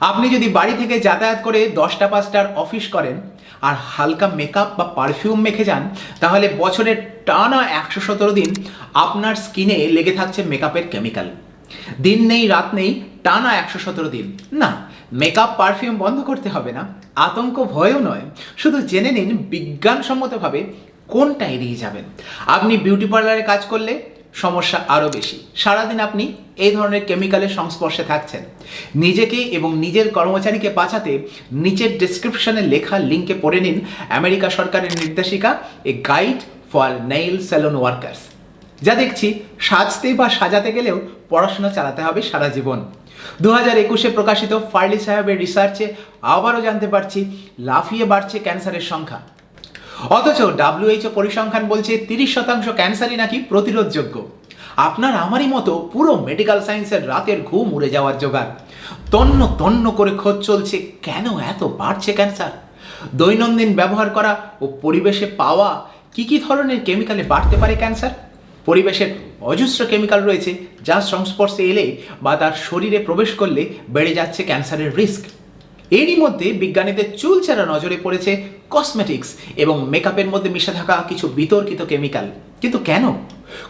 আপনি যদি বাড়ি থেকে যাতায়াত করে দশটা পাঁচটার অফিস করেন আর হালকা মেকআপ বা পারফিউম মেখে যান, তাহলে বছরের টানা একশো সতেরো দিন আপনার স্কিনে লেগে থাকছে মেকআপের কেমিক্যাল দিন নেই, রাত নেই, টানা একশো সতেরো দিন। না মেকআপ পারফিউম বন্ধ করতে হবে না। আতঙ্ক ভয়ও নয়। শুধু জেনে নিন বিজ্ঞানসম্মতভাবে কোনটা এড়িয়ে যাবেন। আপনি বিউটি পার্লারে কাজ করলে সমস্যা আরও বেশি। সারাদিন আপনি এই ধরনের কেমিক্যালের সংস্পর্শে থাকছেন। নিজেকে এবং নিজের কর্মচারীকে বাঁচাতে নিচের ডিসক্রিপশনে লেখা লিঙ্কে পড়ে নিন আমেরিকা সরকারের নির্দেশিকা a guide for nail salon workers যা দেখছি সাজতে বা সাজাতে গেলেও পড়াশোনা চালাতে হবে সারা জীবন। দু হাজার একুশে প্রকাশিত ফার্লি সাহেবের রিসার্চে আবারও জানতে পারছি, লাফিয়ে বাড়ছে ক্যান্সারের সংখ্যা। অথচ ডাব্লিউএইচও পরিসংখ্যান বলছে তিরিশ শতাংশ ক্যান্সারই নাকি প্রতিরোধযোগ্য। আপনার আমারই মতো পুরো মেডিকেল সায়েন্সের রাতের ঘুম উড়ে যাওয়ার জোগাড়। তন্ন তন্ন করে খোঁজ চলছে, কেন এত বাড়ছে ক্যান্সার? দৈনন্দিন ব্যবহার করা ও পরিবেশে পাওয়া কি কি ধরনের কেমিক্যালে বাড়তে পারে ক্যান্সার? পরিবেশের অজস্র কেমিক্যাল রয়েছে যার সংস্পর্শে এলে বা তার শরীরে প্রবেশ করলে বেড়ে যাচ্ছে ক্যান্সারের রিস্ক এরই মধ্যে বিজ্ঞানীদের চুলচেরা নজরে পড়েছে কসমেটিক্স এবং মেকআপের মধ্যে মিশে থাকা কিছু বিতর্কিত কেমিক্যাল কিন্তু কেন?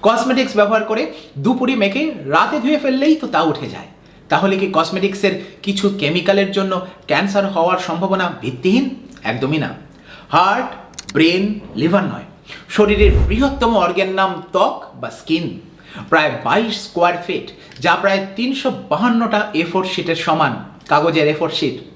কসমেটিক্স ব্যবহার করে দুপুরে মেখে রাতে ধুয়ে ফেললেই তো তা উঠে যায়। তাহলে কি কসমেটিক্সের কিছু কেমিক্যালের জন্য ক্যান্সার হওয়ার সম্ভাবনা ভিত্তিহীন? একদমই না। হার্ট ব্রেন লিভার নয়। শরীরের বৃহত্তম অর্গের নাম ত্বক বা স্কিন প্রায় বাইশ স্কোয়ার ফিট যা প্রায় তিনশো বাহান্নটা এফোর শিটের সমান। কাগজের এফোর শিট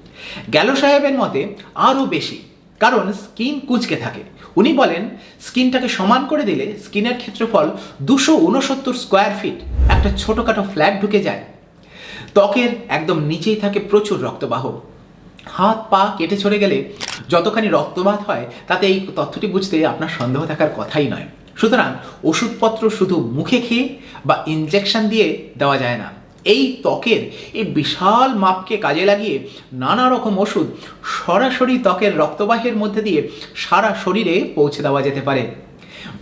গেল সাহেবের মতে আরও বেশি, কারণ স্কিন কুচকে থাকে। উনি বলেন, স্কিনটাকে সমান করে দিলে স্কিনের ক্ষেত্রফল দুশো উনসত্তর স্কোয়ার ফিট, একটা ছোটোখাটো ফ্ল্যাট ঢুকে যায়। ত্বকের একদম নিচেই থাকে প্রচুর রক্তবাহ। হাত, পা কেটে ছড়ে গেলে যতখানি রক্তপাত হয়, তাতে এই তথ্যটি বুঝতে আপনার সন্দেহ থাকার কথাই নয়। সুতরাং ওষুধপত্র শুধু মুখে খেয়ে বা ইনজেকশন দিয়ে দেওয়া যায় না। এই ত্বকের, এই বিশাল মাপকে কাজে লাগিয়ে নানা রকম ওষুধ সরাসরি ত্বকের রক্তবাহের মধ্যে দিয়ে সারা শরীরে পৌঁছে দেওয়া যেতে পারে।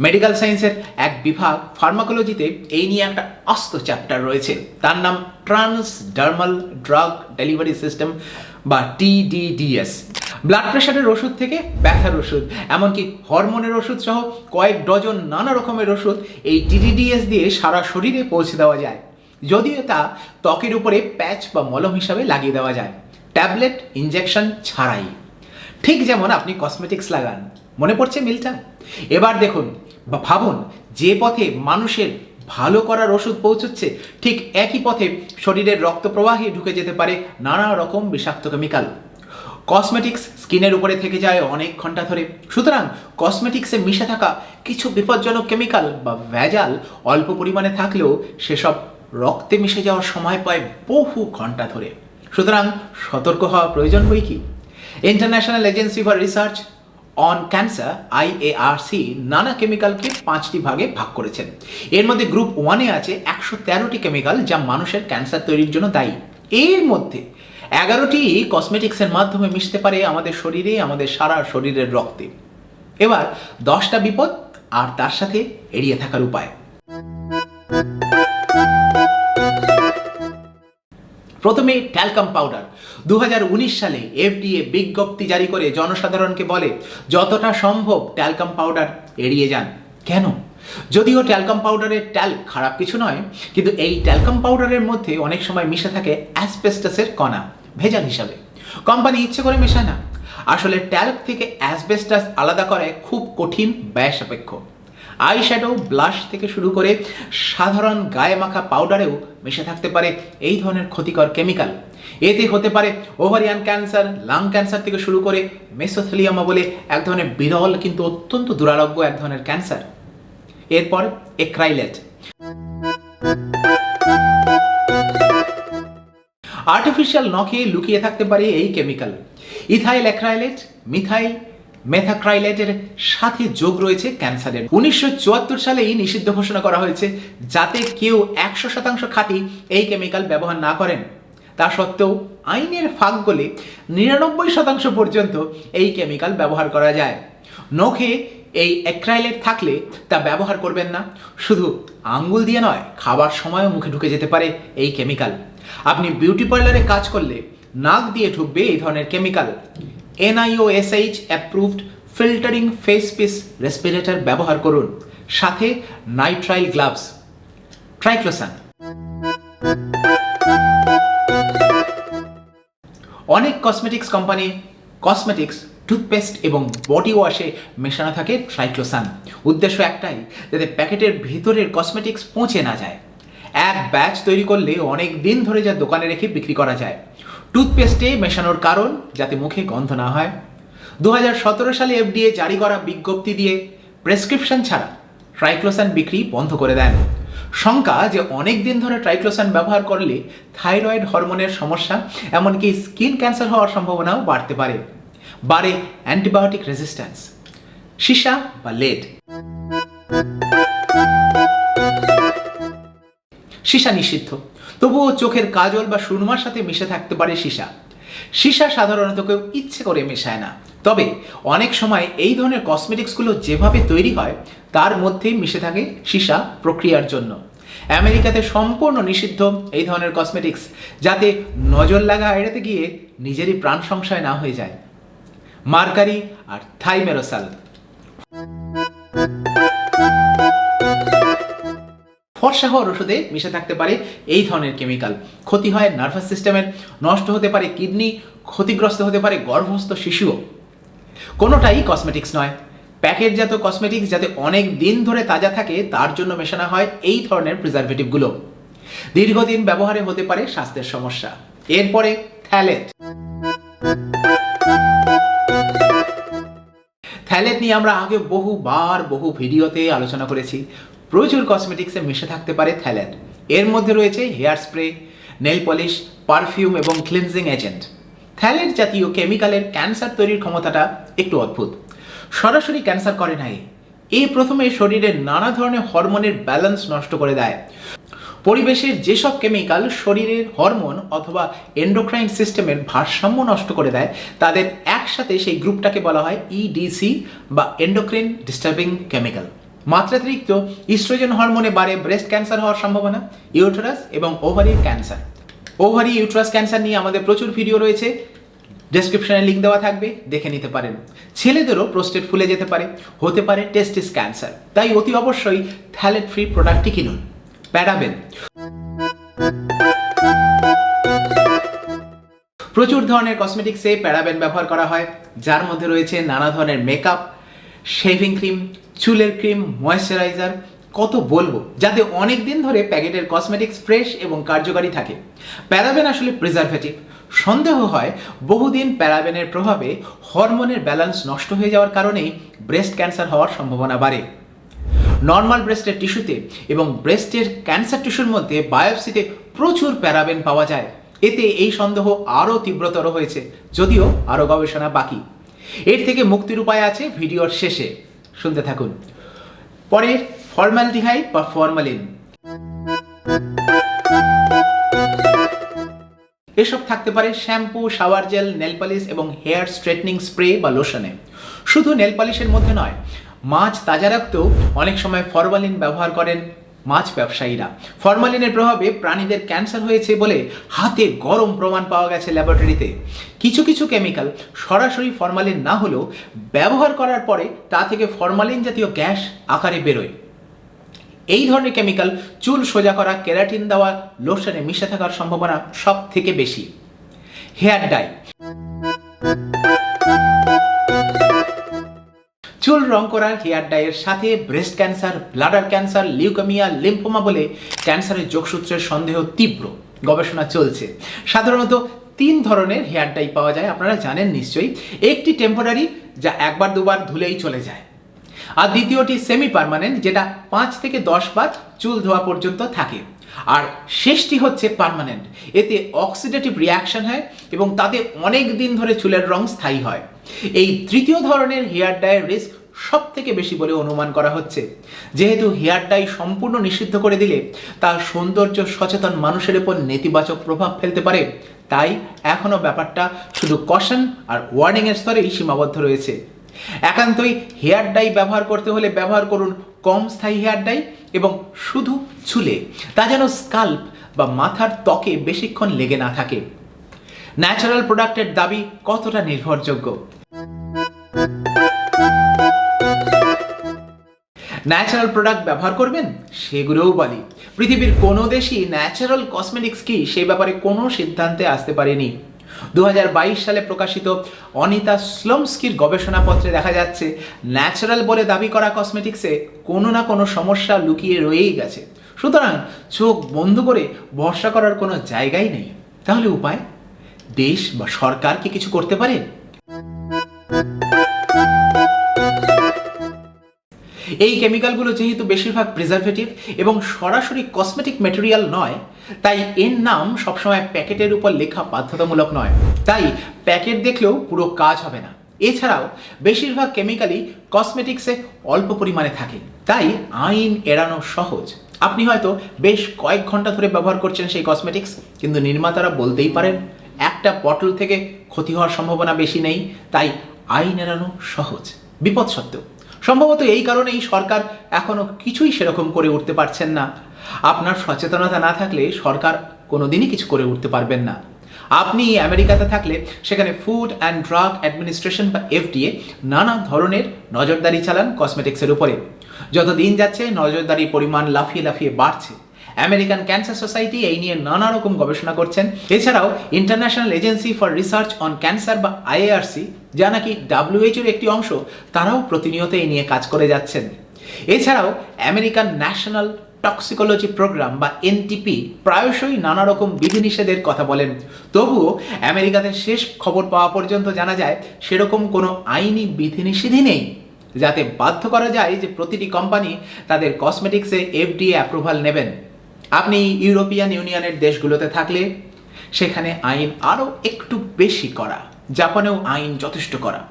মেডিকেল সায়েন্সের এক বিভাগ ফার্মাকোলজিতে এই নিয়ে একটা আস্ত চ্যাপ্টার রয়েছে। তার নাম transdermal drug delivery system বা টিডিডিএস ব্লাড প্রেশারের ওষুধ থেকে ব্যথার ওষুধ, এমনকি হরমোনের ওষুধ সহ কয়েক ডজন নানা রকমের ওষুধ এই টিডিডিএস দিয়ে সারা শরীরে পৌঁছে দেওয়া যায়। যদিও তা ত্বকের উপরে প্যাচ বা মলম হিসাবে লাগিয়ে দেওয়া যায়। ট্যাবলেট, ইনজেকশন ছাড়াই। ঠিক যেমন আপনি কসমেটিক্স লাগান। মনে পড়ছে মিলটা? এবার দেখুন, বা ভাবুন, যে পথে মানুষের ভালো করার ওষুধ পৌঁছচ্ছে, ঠিক একই পথে শরীরের রক্ত প্রবাহে ঢুকে যেতে পারে নানা রকম বিষাক্ত কেমিক্যাল। কসমেটিক্স স্কিনের উপরে থেকে যায় অনেক ঘণ্টা ধরে। সুতরাং কসমেটিক্সে মিশে থাকা কিছু বিপজ্জনক কেমিক্যাল বা ভেজাল অল্প পরিমাণে থাকলেও সেসব রক্তে মিশে যাওয়ার সময় পায় বহু ঘণ্টা ধরে। সুতরাং সতর্ক হওয়া প্রয়োজন বই কি? International Agency for Research on Cancer IARC নানা কেমিক্যালকে পাঁচটি ভাগে ভাগ করেছেন। এর মধ্যে গ্রুপ ওয়ানে আছে একশো তেরোটি কেমিক্যাল যা মানুষের ক্যান্সার তৈরির জন্য দায়ী। এর মধ্যে এগারোটি কসমেটিক্সের মাধ্যমে মিশতে পারে আমাদের শরীরে, আমাদের সারা শরীরের রক্তে। এবার দশটা বিপদ আর তার সাথে এড়িয়ে থাকার উপায়। প্রথমে ট্যালকাম পাউডার। দু হাজার উনিশ সালে এফডিএ বিজ্ঞপ্তি জারি করে জনসাধারণকে বলে, যতটা সম্ভব ট্যালকাম পাউডার এড়িয়ে যান। কেন? যদিও ট্যালকাম পাউডারের ট্যাল খারাপ কিছু নয়, কিন্তু এই ট্যালকাম পাউডারের মধ্যে অনেক সময় মিশে থাকে অ্যাসবেস্টাসের কণা, ভেজাল হিসাবে। কোম্পানি ইচ্ছে করে মেশায় না। আসলে ট্যাল্ক থেকে অ্যাসবেস্টাস আলাদা করে খুব কঠিন ব্যয় সাপেক্ষ। আই শ্যাডো ব্লাশ থেকে শুরু করে সাধারণ গায়ে মাখা পাউডারেও মিশে থাকতে পারে এই ধরনের ক্ষতিকর কেমিক্যাল। এতে হতে পারে ওভারিয়ান ক্যান্সার, লাং ক্যান্সার থেকে শুরু করে মেসোথেলিয়ামা বলে এক ধরনের বিরল কিন্তু অত্যন্ত দুরারোগ্য এক ধরনের ক্যান্সার। এরপর এক্রাইলেট। আর্টিফিশিয়াল নখে লুকিয়ে থাকতে পারে এই কেমিক্যাল। ইথাইল অ্যাক্রাইলেট মিথাইল মেথাক্রাইলেটের সাথে যোগ রয়েছে ক্যান্সারের। উনিশশো চুয়াত্তর সালেই নিষিদ্ধ ঘোষণা করা হয়েছে যাতে কেউ একশো শতাংশ খাঁটি এই কেমিক্যাল ব্যবহার না করেন। তা সত্ত্বেও আইনের ফাঁক গলে নিরানব্বই শতাংশ পর্যন্ত এই কেমিক্যাল ব্যবহার করা যায়। নখে এই অ্যাক্রাইলেট থাকলে তা ব্যবহার করবেন না। শুধু আঙ্গুল দিয়ে নয়, খাবার সময়ও মুখে ঢুকে যেতে পারে এই কেমিক্যাল। আপনি বিউটি পার্লারে কাজ করলে নাক দিয়ে ঢুকবে এই ধরনের chemical. NIOSH approved filtering face piece respirator ব্যবহার করুন। সাথে নাইট্রাইল গ্লাভস ট্রাইক্লোসান অনেক কসমেটিক্স কোম্পানি কসমেটিক্স টুথপেস্ট এবং বডি ওয়াশে মেশানো থাকে ট্রাইক্লোসান উদ্দেশ্য একটাই, যাতে প্যাকেটের ভিতরের কসমেটিক্স পৌঁছে না যায়। এক ব্যাচ তৈরি করলে অনেক দিন ধরে যা দোকানে রেখে বিক্রি করা যায়। টুথপেস্টে মেশানোর কারণ যাতে মুখে গন্ধ না হয়। দুহাজার সতেরো সালে এফডিএ জারি করা বিজ্ঞপ্তি দিয়ে প্রেসক্রিপশন ছাড়া ট্রাইক্লোসান বিক্রি বন্ধ করে দেন। শঙ্কা যে অনেক দিন ধরে ট্রাইক্লোসান ব্যবহার করলে থাইরয়েড হরমোনের সমস্যা, এমনকি স্কিন ক্যান্সার হওয়ার সম্ভাবনাও বাড়তে পারে। বাড়ে অ্যান্টিবায়োটিক রেজিস্ট্যান্স, সীসা বা লেড। সীসা নিষিদ্ধ। তবুও চোখের কাজল বা সুরমার সাথে মিশে থাকতে পারে সীসা। সীসা সাধারণত কেউ ইচ্ছে করে মেশায় না। তবে অনেক সময় এই ধরনের কসমেটিক্সগুলো যেভাবে তৈরি হয়, তার মধ্যেই মিশে থাকে সীসা প্রক্রিয়ার জন্য। আমেরিকাতে সম্পূর্ণ নিষিদ্ধ এই ধরনের কসমেটিক্স, যাতে নজর লাগা এড়াতে গিয়ে নিজেরই প্রাণ সংশয় না হয়ে যায়। মার্কারি আর থাইমেরোসাল। ফর্সা হওয়ার ওষুধে মিশে থাকতে পারে এই ধরনের কেমিক্যাল। ক্ষতি হয় নার্ভাস সিস্টেমের নষ্ট হতে পারে কিডনি, ক্ষতিগ্রস্ত হতে পারে গর্ভস্থ শিশুও। কোনোটাই কসমেটিক্স নয়। প্যাকেটজাত কসমেটিক্স যাতে অনেক দিন ধরে তাজা থাকে, তার জন্য মেশানো হয় এই ধরনের প্রিজারভেটিভগুলো দীর্ঘদিন ব্যবহারে হতে পারে স্বাস্থ্যের সমস্যা। এরপরে থ্যালেট থ্যালেট নিয়ে আমরা আগে বহুবার, বহু ভিডিওতে আলোচনা করেছি। প্রচুর কসমেটিক্সে মিশে থাকতে পারে থ্যালেট এর মধ্যে রয়েছে hair spray nail polish perfume এবং ক্লিনজিং এজেন্ট থ্যালেট জাতীয় কেমিক্যালের ক্যান্সার তৈরির ক্ষমতাটা একটু অদ্ভুত। সরাসরি ক্যান্সার করে নাই। এই প্রথমে শরীরের নানা ধরনের হরমোনের ব্যালেন্স নষ্ট করে দেয়। পরিবেশের যেসব কেমিক্যাল শরীরের হরমোন অথবা এন্ডোক্রাইন সিস্টেমের ভারসাম্য নষ্ট করে দেয়, তাদের একসাথে সেই গ্রুপটাকে বলা হয় ইডিসি বা এন্ডোক্রিন ডিস্টার্বিং কেমিক্যাল মাত্রাতিরিক্ত ইস্ট্রোজেন হরমোনে বাড়ে ব্রেস্ট ক্যান্সার হওয়ার সম্ভাবনা, ইউটেরাস এবং ওভারির ক্যান্সার। ওভারি ইউট্রাস ক্যান্সার নিয়ে আমাদের প্রচুর ভিডিও রয়েছে। ডেসক্রিপশনে লিঙ্ক দেওয়া থাকবে, দেখে নিতে পারেন। ছেলেদেরও প্রোস্টেট ফুলে যেতে পারে, হতে পারে টেস্টিস ক্যান্সার। তাই অতি অবশ্যই থ্যালেট ফ্রি প্রোডাক্টটি কিনুন। প্যারাবেন। প্রচুর ধরনের কসমেটিক্সে প্যারাবেন ব্যবহার করা হয়, যার মধ্যে রয়েছে নানা ধরনের মেকআপ শেভিং ক্রিম চুলের ক্রিম, ময়েশ্চারাইজার, কত বলব, যাতে অনেক দিন ধরে প্যাকেটের কসমেটিক্স ফ্রেশ এবং কার্যকারী থাকে। প্যারাবেন আসলে প্রিজারভেটিভ। সন্দেহ হয়, বহুদিন প্যারাবেনের প্রভাবে হরমোনের ব্যালেন্স নষ্ট হয়ে যাওয়ার কারণেই ব্রেস্ট ক্যান্সার হওয়ার সম্ভাবনা বাড়ে। নর্মাল ব্রেস্টের টিস্যুতে এবং ব্রেস্টের ক্যান্সার টিস্যুর মধ্যে বায়োপসিতে প্রচুর প্যারাবেন পাওয়া যায়। এতে এই সন্দেহ আরও তীব্রতর হয়েছে, যদিও আরও গবেষণা বাকি। এর থেকে মুক্তির উপায় আছে ভিডিওর শেষে। শুনতে থাকুন। পরের ফর্মালডিহাইড বা ফরমালিন। এসব থাকতে পারে shampoo, shower gel, nail polish এবং হেয়ার স্ট্রেটনিং স্প্রে বা লোশনে। শুধু নেল পালিশের মধ্যে নয়, মাছ, তাজা রাখতেও অনেক সময় ফরমালিন ব্যবহার করেন মাছ ব্যবসায়ীরা। ফরমালিনের প্রভাবে প্রাণীদের ক্যান্সার হয়েছে বলে হাতে গরম প্রমাণ পাওয়া গেছে ল্যাবরেটরিতে। কিছু কিছু কেমিক্যাল সরাসরি ফরমালিন না হলেও ব্যবহার করার পরে তা থেকে ফরমালিন জাতীয় গ্যাস আকারে বেরোয়। এই ধরনের কেমিক্যাল চুল সোজা করা, কেরাটিন দেওয়া, লোশনে মিশে থাকার সম্ভাবনা সব থেকে বেশি। হেয়ার ডাই চুল রং করার হেয়ার ডাইয়ের সাথে breast cancer bladder cancer leukaemia lymphoma বলে ক্যান্সারের যোগসূত্রের সন্দেহ তীব্র। গবেষণা চলছে। সাধারণত তিন ধরনের হেয়ার ডাই পাওয়া যায়, আপনারা জানেন নিশ্চয়ই। একটি টেম্পোরারি যা একবার দুবার ধুলেই চলে যায়। আর দ্বিতীয়টি সেমি পারমানেন্ট যেটা পাঁচ থেকে দশ বার চুল ধোয়া পর্যন্ত থাকে। আর শেষটি হচ্ছে পারমানেন্ট এতে অক্সিডেটিভ রিয়াকশন হয় এবং তাতে অনেক দিন ধরে চুলের রং স্থায়ী হয়। এই তৃতীয় ধরনের হেয়ার ডাইয়ের রিস্ক সব থেকে বেশি বলে অনুমান করা হচ্ছে। যেহেতু হেয়ার ডাই সম্পূর্ণ নিষিদ্ধ করে দিলে তা সৌন্দর্য সচেতন মানুষের উপর নেতিবাচক প্রভাব ফেলতে পারে। তাই এখনও ব্যাপারটা শুধু কশন আর ওয়ার্নিংয়ের স্তরেই সীমাবদ্ধ রয়েছে। একান্তই হেয়ার ডাই ব্যবহার করতে হলে ব্যবহার করুন কম স্থায়ী হেয়ার ডাই এবং শুধু চুলে তা যেন স্কাল্প বা মাথার ত্বকে বেশিক্ষণ লেগে না থাকে। ন্যাচারাল প্রোডাক্টের দাবি কতটা নির্ভরযোগ্য? ন্যাচারাল প্রোডাক্ট ব্যবহার করবেন? সেগুলোও বলি। পৃথিবীর কোনো দেশই ন্যাচারাল কসমেটিক্স কি সেই ব্যাপারে কোনো সিদ্ধান্তে আসতে পারেনি। দু হাজার বাইশ সালে প্রকাশিত অনিতা স্লোমস্কির গবেষণাপত্রে দেখা যাচ্ছে ন্যাচারাল বলে দাবি করা কসমেটিক্সে কোনো না কোনো সমস্যা লুকিয়ে রয়েই গেছে। সুতরাং চোখ বন্ধ করে ভরসা করার কোনো জায়গাই নেই। তাহলে উপায়? দেশ বা সরকার কি কিছু করতে পারে? এই কেমিক্যালগুলো যেহেতু বেশিরভাগ প্রিজারভেটিভ এবং সরাসরি কসমেটিক ম্যাটেরিয়াল নয়, তাই এর নাম সবসময় প্যাকেটের উপর লেখা বাধ্যতামূলক নয়। তাই প্যাকেট দেখলেও পুরো কাজ হবে না। এছাড়াও, বেশিরভাগ কেমিক্যালই কসমেটিক্সে অল্প পরিমাণে থাকে। তাই আইন এড়ানো সহজ। আপনি হয়তো বেশ কয়েক ঘণ্টা ধরে ব্যবহার করছেন সেই কসমেটিক্স কিন্তু নির্মাতারা বলতেই পারেন, একটা বটল থেকে ক্ষতি হওয়ার সম্ভাবনা বেশি নেই, তাই আইন এড়ানো সহজ। বিপদ সত্ত্বেও। সম্ভবত এই কারণেই সরকার এখনও কিছুই সেরকম করে উঠতে পারছেন না। আপনার সচেতনতা না থাকলে সরকার কোনোদিনই কিছু করে উঠতে পারবেন না। আপনি আমেরিকাতে থাকলে সেখানে ফুড অ্যান্ড ড্রাগ অ্যাডমিনিস্ট্রেশন বা এফডিএ নানা ধরনের নজরদারি চালান কসমেটিক্সের উপরে। যত দিন যাচ্ছে নজরদারির পরিমাণ লাফিয়ে লাফিয়ে বাড়ছে। আমেরিকান ক্যান্সার সোসাইটি এই নিয়ে নানা রকম গবেষণা করছেন। এছাড়াও International Agency for Research on Cancer বা আইএআরসি যা নাকি ডাব্লিউএইচওর একটি অংশ, তারাও প্রতিনিয়ত এই নিয়ে কাজ করে যাচ্ছেন। এছাড়াও আমেরিকান ন্যাশনাল টক্সিকোলজি প্রোগ্রাম বা এনটিপি প্রায়শই নানা রকম বিধিনিষেধের কথা বলেন। তবুও আমেরিকাতে শেষ খবর পাওয়া পর্যন্ত জানা যায়, সেরকম কোনো আইনি বিধিনিষেধই নেই। যাতে বাধ্য করা যায় যে প্রতিটি কোম্পানি তাদের কসমেটিক্সে এফডিএ অ্যাপ্রুভাল নেবেন। আপনি ইউরোপিয়ান ইউনিয়নের দেশগুলোতে থাকলে সেখানে আইন আরও একটু বেশি করা, জাপানেও আইন যথেষ্ট করা।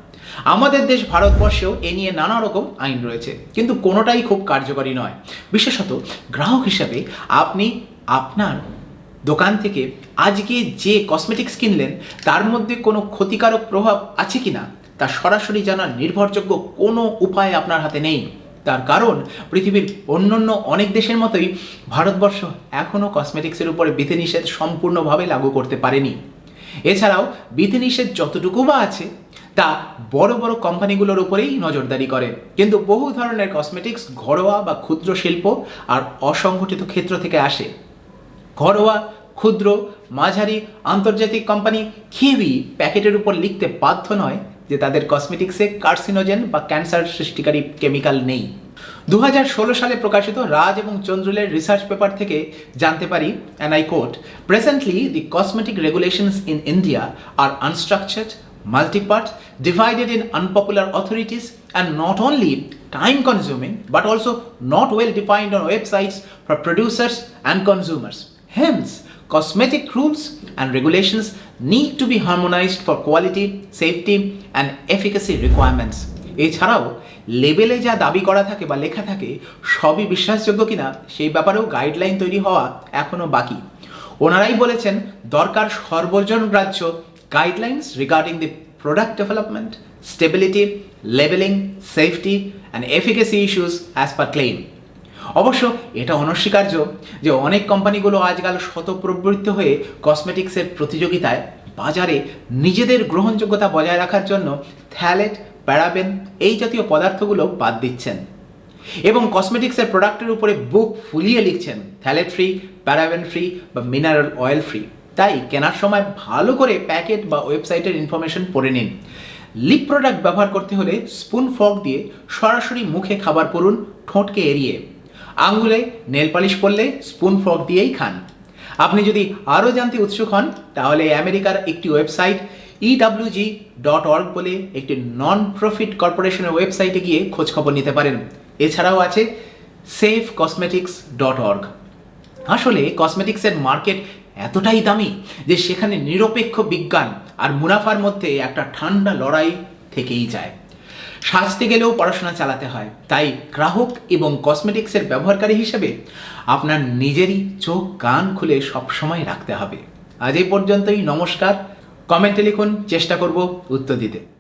আমাদের দেশ ভারতবর্ষেও এ নিয়ে নানা রকম আইন রয়েছে, কিন্তু কোনোটাই খুব কার্যকরী নয়। বিশেষত গ্রাহক হিসাবে আপনি আপনার দোকান থেকে আজকে যে কসমেটিক্স কিনলেন, তার মধ্যে কোনো ক্ষতিকারক প্রভাব আছে কি না তা সরাসরি জানার নির্ভরযোগ্য কোনো উপায় আপনার হাতে নেই। তার কারণ পৃথিবীর অন্যান্য অনেক দেশের মতোই ভারতবর্ষ এখনও কসমেটিক্সের উপরে বিধিনিষেধ সম্পূর্ণভাবে লাগু করতে পারেনি। এছাড়াও বিধিনিষেধ যতটুকু বা আছে, তা বড় বড় কোম্পানিগুলোর উপরেই নজরদারি করে। কিন্তু বহু ধরনের কসমেটিক্স ঘরোয়া বা ক্ষুদ্র শিল্প আর অসংগঠিত ক্ষেত্র থেকে আসে। ঘরোয়া, ক্ষুদ্র, মাঝারি, আন্তর্জাতিক কোম্পানি কেউই প্যাকেটের উপর লিখতে বাধ্য নয় যে তাদের কসমেটিক্সে কার্সিনোজেন বা ক্যান্সার সৃষ্টিকারী কেমিক্যাল নেই। দুহাজার ষোলো সালে প্রকাশিত রাজ এবং চন্দ্রুলের রিসার্চ পেপার থেকে জানতে পারি and I quote presently the cosmetic regulations in India are unstructured multipart divided in unpopular authorities and not only time consuming but also not well defined on websites for producers and consumers hence cosmetic rules and regulations need to be harmonized for quality, safety and efficacy requirements. এছাড়াও লেবেলে যা দাবি করা থাকে বা লেখা থাকে সবই বিশ্বাসযোগ্য কিনা সেই ব্যাপারেও গাইডলাইন তৈরি হওয়া এখনও বাকি ওনারাই বলেছেন দরকার সর্বজন গ্রাহ্য guidelines regarding the product development stability labelling safety and efficacy issues as per claim অবশ্য এটা অনস্বীকার্য যে অনেক কোম্পানিগুলো আজকাল শতপ্রবৃত্ত হয়ে কসমেটিক্সের প্রতিযোগিতায় বাজারে নিজেদের গ্রহণযোগ্যতা বজায় রাখার জন্য থ্যালেট, প্যারাবেন এই জাতীয় পদার্থগুলো বাদ দিচ্ছেন এবং কসমেটিক্সের প্রোডাক্টের উপরে বুক ফুলিয়ে লিখছেন থ্যালেট ফ্রি, প্যারাবেন ফ্রি বা মিনারেল অয়েল ফ্রি। তাই কেনার সময় ভালো করে প্যাকেট বা ওয়েবসাইটের ইনফরমেশন পড়ে নিন। লিপ প্রোডাক্ট ব্যবহার করতে হলে স্পুন ফক দিয়ে সরাসরি মুখে খাবার পড়ুন, ঠোঁটকে এড়িয়ে। আঙ্গুলে নেল পালিশ পরলে স্পুন ফক দিয়েই খান। আপনি যদি আরও জানতে উৎসুক হন, তাহলে আমেরিকার একটি ওয়েবসাইট ইডাব্লিউজি ডট অর্গ বলে একটি নন প্রফিট কর্পোরেশনের ওয়েবসাইটে গিয়ে খোঁজখবর নিতে পারেন। এছাড়াও আছে সেফ কসমেটিক্স ডট অর্গ আসলে কসমেটিক্সের মার্কেট এতটাই দামি যে সেখানে নিরপেক্ষ বিজ্ঞান আর মুনাফার মধ্যে একটা ঠান্ডা লড়াই থেকেই যায়। সাজতে গেলেও পড়াশোনা চালাতে হয়। তাই গ্রাহক এবং কসমেটিক্সের ব্যবহারকারী হিসেবে আপনার নিজেরই চোখ কান খুলে সবসময় রাখতে হবে। আজ এই পর্যন্তই, নমস্কার। কমেন্টে লিখুন, চেষ্টা করব উত্তর দিতে।